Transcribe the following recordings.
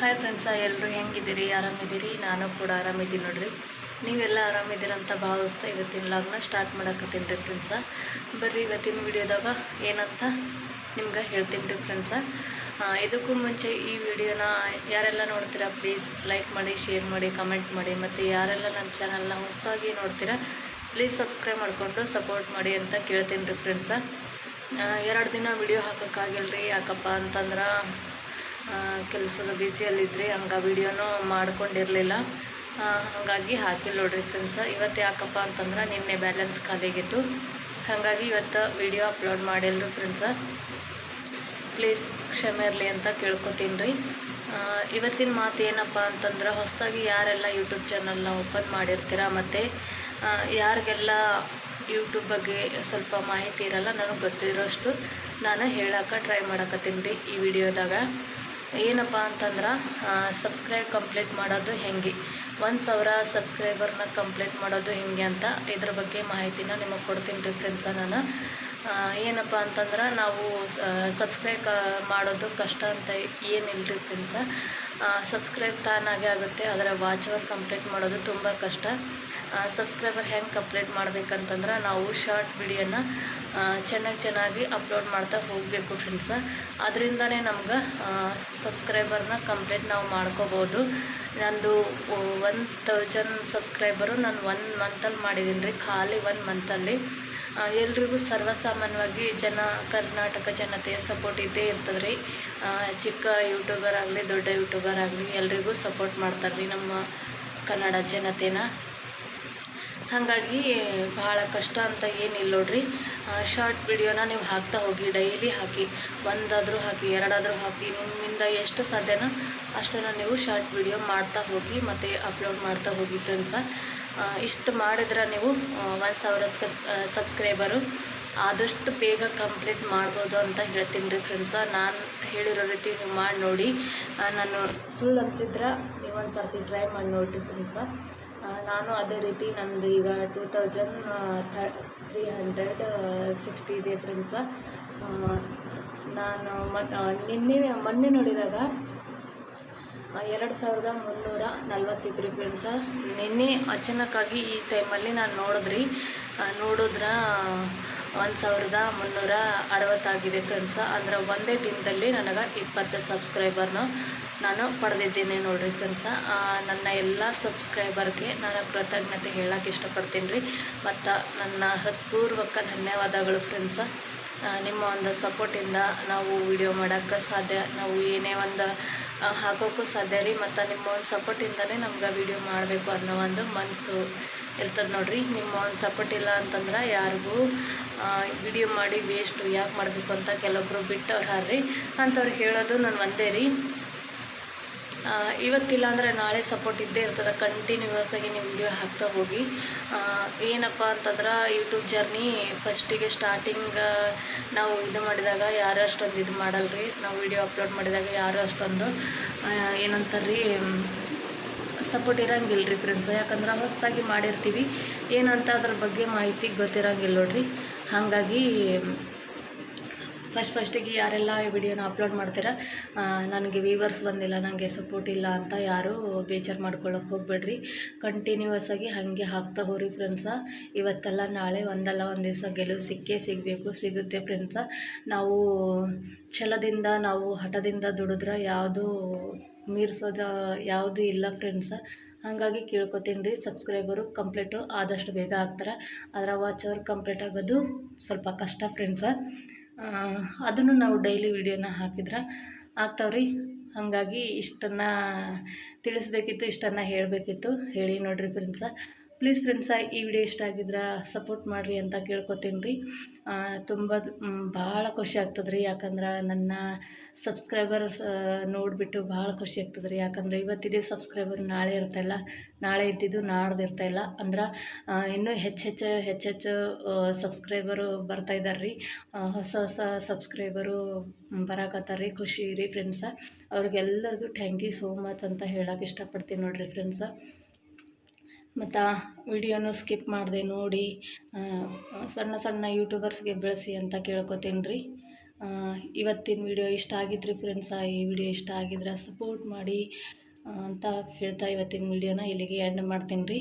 Hi friends ಎಲ್ಲರೂ ಹೆಂಗಿದ್ದೀರಿ? ಆರಾಮಿದ್ದೀರಿ? ನಾನು ಕೂಡ ಆರಾಮಿದ್ದೀನಿ ನೋಡಿರಿ. ನೀವೆಲ್ಲ ಆರಾಮಿದ್ದೀರಂತ ಭಾವಿಸ್ತಾ ಇವತ್ತಿನ ಲಾಗ್ನ ಸ್ಟಾರ್ಟ್ ಮಾಡಕತ್ತೀನಿ ರೀ ಫ್ರೆಂಡ್ಸ ಬರ್ರಿ ಇವತ್ತಿನ ವಿಡಿಯೋದಾಗ ಏನಂತ ನಿಮ್ಗೆ ಹೇಳ್ತೀನಿ ರೀ ಫ್ರೆಂಡ್ಸ ಇದಕ್ಕೂ ಮುಂಚೆ ಈ ವಿಡಿಯೋನ ಯಾರೆಲ್ಲ ನೋಡ್ತೀರಾ ಪ್ಲೀಸ್ ಲೈಕ್ ಮಾಡಿ ಶೇರ್ ಮಾಡಿ ಕಮೆಂಟ್ ಮಾಡಿ, ಮತ್ತು ಯಾರೆಲ್ಲ ನನ್ನ ಚಾನಲ್ನ ಹೊಸದಾಗಿ ನೋಡ್ತೀರಾ ಪ್ಲೀಸ್ ಸಬ್ಸ್ಕ್ರೈಬ್ ಮಾಡಿಕೊಂಡು ಸಪೋರ್ಟ್ ಮಾಡಿ ಅಂತ ಕೇಳ್ತೀನಿ ರೀ ಫ್ರೆಂಡ್ಸ ಎರಡು ದಿನ ವಿಡಿಯೋ ಹಾಕೋಕ್ಕಾಗಿಲ್ಲ ರೀ ಯಾಕಪ್ಪ ಅಂತಂದ್ರೆ ಕೆಲಸದ ಬ್ಯುಸಿಯಲ್ಲಿದ್ರಿ ಹಂಗೆ ವಿಡಿಯೋನೂ ಮಾಡ್ಕೊಂಡಿರಲಿಲ್ಲ. ಹಾಗಾಗಿ ಹಾಕಿಲ್ಲ ನೋಡ್ರಿ ಫ್ರೆಂಡ್ಸ ಇವತ್ತು ಯಾಕಪ್ಪ ಅಂತಂದ್ರೆ ನಿನ್ನೆ ಬ್ಯಾಲೆನ್ಸ್ ಖಾಲಿಯಾಗಿತ್ತು. ಹಾಗಾಗಿ ಇವತ್ತು ವಿಡಿಯೋ ಅಪ್ಲೋಡ್ ಮಾಡಿಲ್ಲ ರೀ ಫ್ರೆಂಡ್ಸ ಪ್ಲೀಸ್ ಕ್ಷಮೆ ಇರಲಿ ಅಂತ ಕೇಳ್ಕೊತೀನಿ. ರೀ ಇವತ್ತಿನ ಮಾತು ಏನಪ್ಪ ಅಂತಂದ್ರೆ ಹೊಸದಾಗಿ ಯಾರೆಲ್ಲ ಯೂಟ್ಯೂಬ್ ಚಾನಲ್ನ ಓಪನ್ ಮಾಡಿರ್ತೀರ ಮತ್ತು ಯಾರಿಗೆಲ್ಲ ಯೂಟ್ಯೂಬ್ ಬಗ್ಗೆ ಸ್ವಲ್ಪ ಮಾಹಿತಿ ಇರಲ್ಲ ನನಗೆ ಗೊತ್ತಿರೋಷ್ಟು ನಾನು ಹೇಳಕ್ಕೆ ಟ್ರೈ ಮಾಡಕತ್ತೀನಿ ರೀ ಈ ವಿಡಿಯೋದಾಗ. ಏನಪ್ಪ ಅಂತಂದ್ರೆ ಸಬ್ಸ್ಕ್ರೈಬ್ ಕಂಪ್ಲೀಟ್ ಮಾಡೋದು ಹೆಂಗೆ? ಒಂದು ಸಾವಿರ ಸಬ್ಸ್ಕ್ರೈಬರ್ನ ಕಂಪ್ಲೀಟ್ ಮಾಡೋದು ಹೆಂಗೆ ಅಂತ ಇದ್ರ ಬಗ್ಗೆ ಮಾಹಿತಿನ ನಿಮಗೆ ಕೊಡ್ತೀನಿ ರೀ ಫ್ರೆಂಡ್ಸ ನಾನು. ಏನಪ್ಪ ಅಂತಂದ್ರೆ ನಾವು ಸಬ್ಸ್ಕ್ರೈಬ್ ಮಾಡೋದು ಕಷ್ಟ ಅಂತ ಏನಿಲ್ಲರಿ ಫ್ರೆಂಡ್ಸ ಸಬ್ಸ್ಕ್ರೈಬ್ ತಾನಾಗೆ ಆಗುತ್ತೆ ಅದರ ವಾಚ್ ಅವರ್ ಕಂಪ್ಲೀಟ್ ಮಾಡೋದು ತುಂಬ ಕಷ್ಟ. ಸಬ್ಸ್ಕ್ರೈಬರ್ ಹೆಂಗೆ ಕಂಪ್ಲೀಟ್ ಮಾಡಬೇಕಂತಂದ್ರೆ ನಾವು ಶಾರ್ಟ್ ವಿಡಿಯೋನ ಚೆನ್ನಾಗಿ ಚೆನ್ನಾಗಿ ಅಪ್ಲೋಡ್ ಮಾಡ್ತಾ ಹೋಗಬೇಕು ಫ್ರೆಂಡ್ಸ ಅದರಿಂದನೇ ನಮ್ಗೆ ಸಬ್ಸ್ಕ್ರೈಬರ್ನ ಕಂಪ್ಲೀಟ್ ನಾವು ಮಾಡ್ಕೋಬೋದು. ನಂದು ಒನ್ ತೌಸಂಡ್ ಸಬ್ಸ್ಕ್ರೈಬರು ನಾನು ಒನ್ ಮಂತಲ್ಲಿ ಮಾಡಿದ್ದೀನಿ ರೀ ಖಾಲಿ ಒನ್ ಮಂತಲ್ಲಿ ಎಲ್ರಿಗೂ ಸರ್ವಸಾಮಾನ್ಯವಾಗಿ ಜನ ಕರ್ನಾಟಕ ಜನತೆಯ ಸಪೋರ್ಟ್ ಇದ್ದೇ ಇರ್ತದೆ ರೀ ಚಿಕ್ಕ ಯೂಟ್ಯೂಬರ್ ಆಗಲಿ ದೊಡ್ಡ ಯೂಟ್ಯೂಬರ್ ಆಗಲಿ ಎಲ್ರಿಗೂ ಸಪೋರ್ಟ್ ಮಾಡ್ತಾರೆ ರೀ ನಮ್ಮ ಕನ್ನಡ ಜನತೆನ. ಹಾಗಾಗಿ, ಭಾಳ ಕಷ್ಟ ಅಂತ ಏನಿಲ್ಲ ನೋಡ್ರಿ. ಶಾರ್ಟ್ ವಿಡಿಯೋನ ನೀವು ಹಾಕ್ತಾ ಹೋಗಿ ಡೈಲಿ ಹಾಕಿ, ಒಂದಾದರೂ ಹಾಕಿ, ಎರಡಾದರೂ ಹಾಕಿ, ನಿಮ್ಮಿಂದ ಎಷ್ಟು ಸಾಧ್ಯನೋ ಅಷ್ಟನ್ನು ನೀವು ಶಾರ್ಟ್ ವಿಡಿಯೋ ಮಾಡ್ತಾ ಹೋಗಿ, ಮತ್ತು ಅಪ್ಲೋಡ್ ಮಾಡ್ತಾ ಹೋಗಿ ಫ್ರೆಂಡ್ಸ ಇಷ್ಟು ಮಾಡಿದ್ರೆ ನೀವು ಒಂದು ಸಾವಿರ ಸಬ್ಸ್ ಸಬ್ಸ್ಕ್ರೈಬರು ಆದಷ್ಟು ಬೇಗ ಕಂಪ್ಲೀಟ್ ಮಾಡ್ಬೋದು ಅಂತ ಹೇಳ್ತೀನಿ ರೀ ಫ್ರೆಂಡ್ಸ ನಾನು ಹೇಳಿರೋ ರೀತಿ ನೀವು ಮಾಡಿ ನೋಡಿ. ನಾನು ಸುಳ್ಳು ಅನ್ಸಿದ್ರೆ ನೀವು ಒಂದು ಸರ್ತಿ ಟ್ರೈ ಮಾಡಿ ನೋಡಿರಿ ಫ್ರೆಂಡ್ಸ ನಾನು ಅದೇ ರೀತಿ ನನ್ನದು ಈಗ two thousand three hundred sixty ಇದೆ ಫ್ರೆಂಡ್ಸ ನಾನು ಮ ನಿನ್ನೆ, ಮೊನ್ನೆ ನೋಡಿದಾಗ ಎರಡು ಸಾವಿರದ ಮುನ್ನೂರ ನಲ್ವತ್ತಿತ್ತು ರೀ ಫ್ರೆಂಡ್ಸ ನಿನ್ನೆ ಅಚಾನಕ್ಕಾಗಿ ಈ ಟೈಮಲ್ಲಿ ನಾನು ನೋಡಿದ್ರೆ. ನೋಡಿದ್ರ ಒಂದು ಸಾವಿರದ ಮುನ್ನೂರ ಅರವತ್ತಾಗಿದೆ ಫ್ರೆಂಡ್ಸ್ ಅಂದ್ರೆ ಒಂದೇ ದಿನದಲ್ಲಿ ನನಗೆ ಇಪ್ಪತ್ತು ಸಬ್ಸ್ಕ್ರೈಬರ್ನು ನಾನು ಪಡೆದಿದ್ದೀನಿ ನೋಡಿರಿ ಫ್ರೆಂಡ್ಸ ನನ್ನ ಎಲ್ಲ ಸಬ್ಸ್ಕ್ರೈಬರ್ಗೆ ನಾನು ಕೃತಜ್ಞತೆ ಹೇಳಕ್ಕೆ ಇಷ್ಟಪಡ್ತೀನಿ ರೀ. ಮತ್ತು ನನ್ನ ಹೃತ್ಪೂರ್ವಕ ಧನ್ಯವಾದಗಳು ಫ್ರೆಂಡ್ಸ ನಿಮ್ಮ ಒಂದು ಸಪೋರ್ಟಿಂದ ನಾವು ವಿಡಿಯೋ ಮಾಡೋಕ್ಕೆ ಸಾಧ್ಯ, ನಾವು ಏನೇ ಒಂದು ಹಾಕೋಕ್ಕೂ ಸಾಧ್ಯ ರೀ, ಮತ್ತು ನಿಮ್ಮ ಒಂದು ಸಪೋರ್ಟಿಂದಲೇ ನಮ್ಗೆ ವಿಡಿಯೋ ಮಾಡಬೇಕು ಅನ್ನೋ ಒಂದು ಮನಸ್ಸು ಇರ್ತದೆ ನೋಡಿರಿ. ನಿಮ್ಮ ಒಂದು ಸಪೋರ್ಟ್ ಇಲ್ಲ ಅಂತಂದ್ರೆ ಯಾರಿಗೂ ವಿಡಿಯೋ ಮಾಡಿ ವೇಸ್ಟು ಯಾಕೆ ಮಾಡಬೇಕು ಅಂತ ಕೆಲವೊಬ್ರು ಬಿಟ್ಟವ್ರು ಹಾರ್ರಿ. ಅಂಥವ್ರಿಗೆ ಹೇಳೋದು ನಾನು ಒಂದೇ ರೀ. ಇವತ್ತಿಲ್ಲ ಅಂದರೆ ನಾಳೆ ಸಪೋರ್ಟ್ ಇದ್ದೇ ಇರ್ತದೆ. ಕಂಟಿನ್ಯೂಸ್ ಆಗಿ ನೀವು ವಿಡಿಯೋ ಹಾಕ್ತಾ ಹೋಗಿ. ಏನಪ್ಪ ಅಂತಂದ್ರೆ ಯೂಟ್ಯೂಬ್ ಜರ್ನಿ ಫಸ್ಟಿಗೆ ಸ್ಟಾರ್ಟಿಂಗ್ ನಾವು ಇದು ಮಾಡಿದಾಗ ಯಾರು ಅಷ್ಟೊಂದು ಇದು ಮಾಡಲ್ರಿ? ನಾವು ವಿಡಿಯೋ ಅಪ್ಲೋಡ್ ಮಾಡಿದಾಗ ಯಾರು ಅಷ್ಟೊಂದು ಏನಂತಾರ್ರಿ ಸಪೋರ್ಟ್ ಇರೋಂಗಿಲ್ಲ ರೀ ಫ್ರೆಂಡ್ಸ್ ಯಾಕಂದ್ರೆ ಹೊಸದಾಗಿ ಮಾಡಿರ್ತೀವಿ. ಏನಂತ ಅದ್ರ ಬಗ್ಗೆ ಮಾಹಿತಿ ಗೊತ್ತಿರಂಗಿಲ್ಲ ನೋಡ್ರಿ. ಹಾಗಾಗಿ ಫಸ್ಟ್ ಫಸ್ಟಿಗೆ ಯಾರೆಲ್ಲ ಈ ವಿಡಿಯೋನ ಅಪ್ಲೋಡ್ ಮಾಡ್ತೀರಾ ನನಗೆ ವೀವರ್ಸ್ ಬಂದಿಲ್ಲ ನನಗೆ ಸಪೋರ್ಟ್ ಇಲ್ಲ ಅಂತ ಯಾರೂ ಬೇಜಾರು ಮಾಡ್ಕೊಳ್ಳೋಕೆ ಹೋಗಬೇಡ್ರಿ. ಕಂಟಿನ್ಯೂಸ್ ಆಗಿ ಹಾಗೆ ಹಾಕ್ತಾ ಹೋರಿ ಫ್ರೆಂಡ್ಸ ಇವತ್ತೆಲ್ಲ ನಾಳೆ ಒಂದಲ್ಲ ಒಂದು ದಿವಸ ಗೆಲುವು ಸಿಕ್ಕೇ ಸಿಗಬೇಕು, ಸಿಗುತ್ತೆ ಫ್ರೆಂಡ್ಸ ನಾವು ಛಲದಿಂದ, ನಾವು ಹಠದಿಂದ ದುಡಿದ್ರೆ ಯಾವುದು ಮೀರಿಸೋದು ಯಾವುದು ಇಲ್ಲ ಫ್ರೆಂಡ್ಸ ಹಾಗಾಗಿ ಕೇಳ್ಕೊತೀನಿ ರೀ ಸಬ್ಸ್ಕ್ರೈಬರು ಕಂಪ್ಲೀಟು ಆದಷ್ಟು ಬೇಗ ಆಗ್ತಾರೆ. ಅದರ ವಾಚ್ ಅವ್ರು ಕಂಪ್ಲೀಟ್ ಆಗೋದು ಸ್ವಲ್ಪ ಕಷ್ಟ ಫ್ರೆಂಡ್ಸ ಅದನ್ನು ನಾವು ಡೈಲಿ ವಿಡಿಯೋನ ಹಾಕಿದ್ರೆ ಆಗ್ತಾವ್ರಿ. ಹಾಗಾಗಿ ಇಷ್ಟನ್ನು ತಿಳಿಸ್ಬೇಕಿತ್ತು ಇಷ್ಟನ್ನು ಹೇಳಬೇಕಿತ್ತು. ಹೇಳಿ ನೋಡ್ರಿ ಫ್ರೆಂಡ್ಸ ಪ್ಲೀಸ್ ಫ್ರೆಂಡ್ಸ ಈ ವಿಡಿಯೋ ಇಷ್ಟ ಆಗಿದ್ರೆ ಸಪೋರ್ಟ್ ಮಾಡಿರಿ ಅಂತ ಕೇಳ್ಕೊತೀನಿ ರೀ ತುಂಬ ಭಾಳ ಖುಷಿ ಆಗ್ತದೆ ಯಾಕಂದ್ರೆ ನನ್ನ ಸಬ್ಸ್ಕ್ರೈಬರ್ ನೋಡಿಬಿಟ್ಟು ಭಾಳ ಖುಷಿ ಆಗ್ತದೆ ರೀ ಯಾಕಂದ್ರೆ ಇವತ್ತಿದೆ ಸಬ್ಸ್ಕ್ರೈಬರ್ ನಾಳೆ ಇರ್ತಾಯಿಲ್ಲ ನಾಳೆ ಇದ್ದಿದ್ದು ನಾಡ್ದು ಇರ್ತಾಯಿಲ್ಲ ಅಂದ್ರೆ ಇನ್ನೂ ಹೆಚ್ಚೆಚ್ಚು ಹೆಚ್ಚು ಹೆಚ್ಚೆಚ್ಚು ಸಬ್ಸ್ಕ್ರೈಬರು ಬರ್ತಾ ಇದ್ದಾರೆ ರೀ ಹೊಸ ಹೊಸ ಸಬ್ಸ್ಕ್ರೈಬರು ಬರಾಕತ್ತಾರ ರೀ ಖುಷಿ ರೀ ಫ್ರೆಂಡ್ಸ ಅವ್ರಿಗೆಲ್ಲರಿಗೂ ಥ್ಯಾಂಕ್ ಯು ಸೋ ಮಚ್ ಅಂತ ಹೇಳಕ್ಕೆ ಇಷ್ಟಪಡ್ತೀನಿ ನೋಡಿರಿ ಫ್ರೆಂಡ್ಸ ಮತ್ತು ವಿಡಿಯೋನು ಸ್ಕಿಪ್ ಮಾಡಿದೆ ನೋಡಿ ಸಣ್ಣ ಸಣ್ಣ ಯೂಟ್ಯೂಬರ್ಸ್ಗೆ ಬೆಳೆಸಿ ಅಂತ ಕೇಳ್ಕೊತೀನಿ ರೀ ಇವತ್ತಿನ ವಿಡಿಯೋ ಇಷ್ಟ ಆಗಿದ್ರಿ ಫ್ರೆಂಡ್ಸ ಈ ವಿಡಿಯೋ ಇಷ್ಟ ಆಗಿದ್ರೆ ಸಪೋರ್ಟ್ ಮಾಡಿ. ಅಂತ ಹೇಳ್ತಾ ಇವತ್ತಿನ ವಿಡಿಯೋನ ಇಲ್ಲಿಗೆ ಎಂಡ್ ಮಾಡ್ತೀನಿ ರೀ.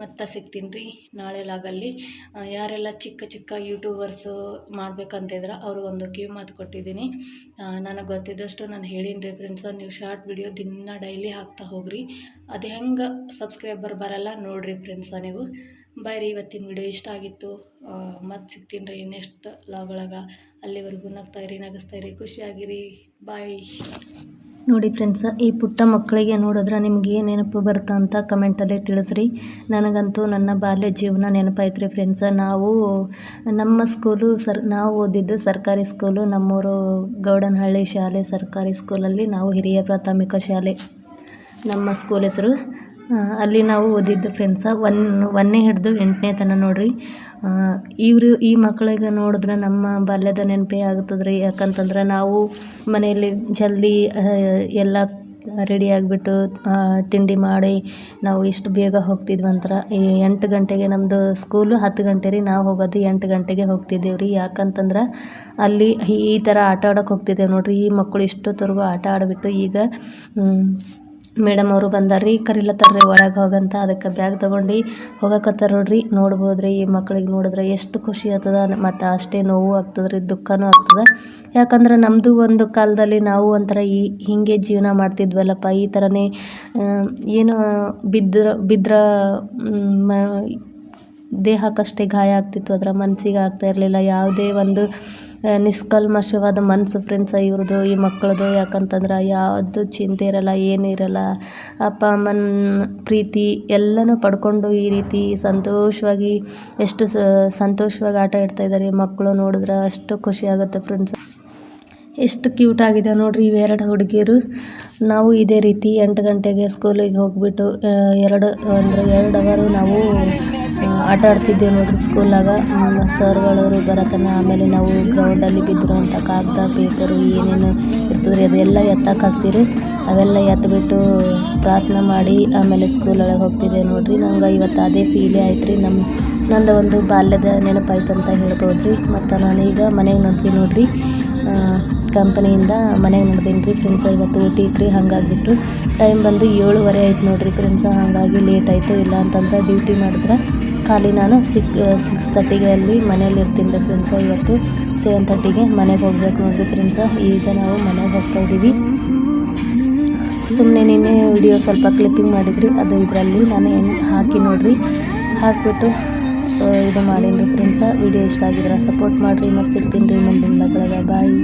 ಮತ್ತೆ ಸಿಗ್ತೀನಿ ರೀ ನಾಳೆ ಲಾಗಲ್ಲಿ ಯಾರೆಲ್ಲ ಚಿಕ್ಕ ಚಿಕ್ಕ ಯೂಟ್ಯೂಬರ್ಸು ಮಾಡ್ಬೇಕಂತಿದ್ರೆ ಅವ್ರಿಗೊಂದು ಕಿವಿ ಮಾತು ಕೊಟ್ಟಿದ್ದೀನಿ. ನನಗೆ ಗೊತ್ತಿದ್ದಷ್ಟು ನಾನು ಹೇಳೀನಿ ರೀ ಫ್ರೆಂಡ್ಸ ನೀವು ಶಾರ್ಟ್ ವಿಡಿಯೋ ದಿನ ಡೈಲಿ ಹಾಕ್ತಾ ಹೋಗ್ರಿ. ಅದು ಹೆಂಗೆ ಸಬ್ಸ್ಕ್ರೈಬರ್ ಬರಲ್ಲ ನೋಡಿರಿ ಫ್ರೆಂಡ್ಸ ನೀವು. ಬಾಯ್ ರೀ ಇವತ್ತಿನ ವಿಡಿಯೋ ಇಷ್ಟ ಆಗಿತ್ತು. ಮತ್ತೆ ಸಿಗ್ತೀನಿ ರೀ ನೆಕ್ಸ್ಟ್ ಲಾಗ್ ಒಳಗೆ. ಅಲ್ಲಿವರೆಗೂ ನಗ್ತಾಯಿರಿ ಇರಿ, ನಗಿಸ್ತಾ ಇರಿ, ಖುಷಿಯಾಗಿರಿ. ಬಾಯ್ ನೋಡಿ ಫ್ರೆಂಡ್ಸ್ ಈ ಪುಟ್ಟ ಮಕ್ಕಳಿಗೆ ನೋಡಿದ್ರೆ ನಿಮ್ಗೆ ಏನು ನೆನಪು ಬರ್ತಾ ಅಂತ ಕಮೆಂಟಲ್ಲೇ ತಿಳಿಸ್ರಿ. ನನಗಂತೂ ನನ್ನ ಬಾಲ್ಯ ಜೀವನ ನೆನಪಾಯ್ತು ರೀ ಫ್ರೆಂಡ್ಸ ನಾವು, ನಮ್ಮ ಸ್ಕೂಲು ಸರ್, ನಾವು ಓದಿದ್ದು ಸರ್ಕಾರಿ ಸ್ಕೂಲು ನಮ್ಮೂರು ಗೌಡನಹಳ್ಳಿ ಶಾಲೆ ಸರ್ಕಾರಿ ಸ್ಕೂಲಲ್ಲಿ ನಾವು ಹಿರಿಯ ಪ್ರಾಥಮಿಕ ಶಾಲೆ. ನಮ್ಮ ಸ್ಕೂಲ್ ಹೆಸರು ಅಲ್ಲಿ ನಾವು ಓದಿದ್ದು ಫ್ರೆಂಡ್ಸ ಒನ್ ಒಂದನೇ ಹಿಡಿದು ಎಂಟನೇ ತನಕ ನೋಡ್ರಿ. ಇವರು, ಈ ಮಕ್ಕಳಿಗೆ ನೋಡಿದ್ರೆ ನಮ್ಮ ಬಾಲ್ಯದ ನೆನಪೇ ಆಗ್ತದ್ರಿ ಯಾಕಂತಂದ್ರೆ ನಾವು ಮನೆಯಲ್ಲಿ ಜಲ್ದಿ ಎಲ್ಲ ರೆಡಿ ಆಗಿಬಿಟ್ಟು ತಿಂಡಿ ಮಾಡಿ ನಾವು ಇಷ್ಟು ಬೇಗ ಹೋಗ್ತಿದ್ವಂತರ. ಈ ಎಂಟು ಗಂಟೆಗೆ ನಮ್ಮದು ಸ್ಕೂಲು ಹತ್ತು ಗಂಟೆ ರೀ, ನಾವು ಹೋಗೋದು ಎಂಟು ಗಂಟೆಗೆ ಹೋಗ್ತಿದ್ದೇವೆ ರೀ ಯಾಕಂತಂದ್ರೆ ಅಲ್ಲಿ ಈ ಥರ ಆಟ ಆಡೋಕೆ ಹೋಗ್ತಿದ್ದೇವೆ ನೋಡ್ರಿ. ಈ ಮಕ್ಕಳು ಇಷ್ಟೊತ್ತವರೆಗೂ ಆಟ ಆಡಿಬಿಟ್ಟು ಈಗ ಮೇಡಮ್ ಅವರು ಕರಿಲತ್ತಾರ ರೀ ಒಳಗೆ ಹೋಗಂತ ಅದಕ್ಕೆ ಬ್ಯಾಗ್ ತಗೊಂಡು ಹೋಗಕತ್ತಾರ ನೋಡ್ರಿ ನೋಡ್ಬೋದು ರೀ ಈ ಮಕ್ಳಿಗೆ ನೋಡಿದ್ರೆ ಎಷ್ಟು ಖುಷಿ ಆಗ್ತದ ಮತ್ತು ಅಷ್ಟೇ ನೋವು ಆಗ್ತದೆ ರೀ ದುಃಖನೂ ಆಗ್ತದೆ. ಯಾಕಂದ್ರೆ ನಮ್ಮದು ಒಂದು ಕಾಲದಲ್ಲಿ ನಾವು ಒಂಥರ ಈ ಹೀಗೆ ಜೀವನ ಮಾಡ್ತಿದ್ವಲ್ಲಪ್ಪ ಈ ಥರನೇ ಏನು ಬಿದ್ರ ಬಿದ್ರ ಮ್, ದೇಹಕ್ಕಷ್ಟೇ ಗಾಯ ಆಗ್ತಿತ್ತು ಅದರ ಮನಸ್ಸಿಗೆ ಆಗ್ತಾ ಇರಲಿಲ್ಲ ಯಾವುದೇ ಒಂದು ನಿಷ್ಕಲ್ಮಶವಾದ ಮನಸ್ಸು ಫ್ರೆಂಡ್ಸ ಇವ್ರದ್ದು ಈ ಮಕ್ಕಳದು ಯಾಕಂತಂದ್ರೆ ಯಾವುದು ಚಿಂತೆ ಇರಲ್ಲ, ಏನೂ ಇರಲ್ಲ. ಅಪ್ಪ, ಅಮ್ಮನ ಪ್ರೀತಿ ಎಲ್ಲನೂ ಪಡ್ಕೊಂಡು ಈ ರೀತಿ ಸಂತೋಷವಾಗಿ ಎಷ್ಟು ಸಂತೋಷವಾಗಿ ಆಟ ಆಡ್ತಾ ಇದ್ದಾರೆ ಮಕ್ಕಳು ನೋಡಿದ್ರೆ ಅಷ್ಟು ಖುಷಿ ಆಗುತ್ತೆ ಫ್ರೆಂಡ್ಸ್ ಎಷ್ಟು ಕ್ಯೂಟ್ ಆಗಿದೆ ನೋಡ್ರಿ ಇವೆರಡು ಹುಡುಗಿಯರು ನಾವು ಇದೇ ರೀತಿ ಎಂಟು ಗಂಟೆಗೆ ಸ್ಕೂಲಿಗೆ ಹೋಗ್ಬಿಟ್ಟು ಎರಡು, ಅಂದರೆ ಎರಡು ಅವರು ನಾವು ಆಟ ಆಡ್ತಿದ್ದೇವೆ ನೋಡ್ರಿ ಸ್ಕೂಲಾಗ ಸರ್ಗಳವರು ಬರತನ, ಆಮೇಲೆ ನಾವು ಗ್ರೌಂಡಲ್ಲಿ ಬಿದ್ದಿರುವಂಥ ಕಾಗದ ಪೇಪರು ಏನೇನು ಇರ್ತದ್ರಿ, ಅದೆಲ್ಲ ಎತ್ತಕ್ಕೆ ಹಾಕ್ತೀರಿ ಅವೆಲ್ಲ ಎತ್ಬಿಟ್ಟು ಪ್ರಾರ್ಥನೆ ಮಾಡಿ ಆಮೇಲೆ ಸ್ಕೂಲೊಳಗೆ ಹೋಗ್ತಿದ್ದೆ ನೋಡ್ರಿ. ನಂಗೆ ಇವತ್ತು ಅದೇ ಫೀಲೇ ಆಯ್ತು ರೀ ನಮ್ಮ ನಂದು ಒಂದು ಬಾಲ್ಯದ ನೆನಪಾಯ್ತು ಅಂತ ಹೇಳ್ಬೋದು ರೀ ಮತ್ತು ಈಗ ಮನೆಗೆ ನೋಡ್ತೀನಿ ನೋಡ್ರಿ. ಕಂಪನಿಯಿಂದ ಮನೆಗೆ ನೋಡ್ತೀನಿ ರೀ ಫ್ರೆಂಡ್ಸ ಇವತ್ತು ಊಟ ಇತ್ತು ರೀ ಹಾಗಾಗ್ಬಿಟ್ಟು ಟೈಮ್ ಬಂದು ಏಳುವರೆ ಆಯ್ತು ನೋಡ್ರಿ ಫ್ರೆಂಡ್ಸ ಹಾಗಾಗಿ ಲೇಟ್ ಆಯಿತು. ಇಲ್ಲ ಅಂತಂದ್ರೆ ಡ್ಯೂಟಿ ಮಾಡಿದ್ರೆ ಖಾಲಿ ನಾನು ಸಿಕ್ ಸಿಕ್ಸ್ ತರ್ಟಿಗೆ ಅಲ್ಲಿ ಮನೇಲಿ ಇರ್ತೀನಿ ರೀ ಫ್ರೆಂಡ್ಸ ಇವತ್ತು ಸೆವೆನ್ ತರ್ಟಿಗೆ ಮನೆಗೆ ಹೋಗ್ಬೇಕು ನೋಡಿರಿ ಫ್ರೆಂಡ್ಸ ಈಗ ನಾವು ಮನೆಗೆ ಹೋಗ್ತಾ ಇದ್ದೀವಿ. ಸುಮ್ಮನೆ ನಿನ್ನೆ ವಿಡಿಯೋ ಸ್ವಲ್ಪ ಕ್ಲಿಪ್ಪಿಂಗ್ ಮಾಡಿದ್ರಿ, ಅದು ಇದರಲ್ಲಿ ನಾನು ಎಣ್ಣೆ ಹಾಕಿ ನೋಡಿರಿ. ಹಾಕಿಬಿಟ್ಟು ಇದು ಮಾಡೀನಿ ರೀ ಫ್ರೆಂಡ್ಸ ವಿಡಿಯೋ ಇಷ್ಟ ಆಗಿದ್ರೆ ಸಪೋರ್ಟ್ ಮಾಡಿರಿ ಮತ್ತು ಸಿಗ್ತೀನಿ ರೀ ಮುಂದಿನ ಬಾಯ್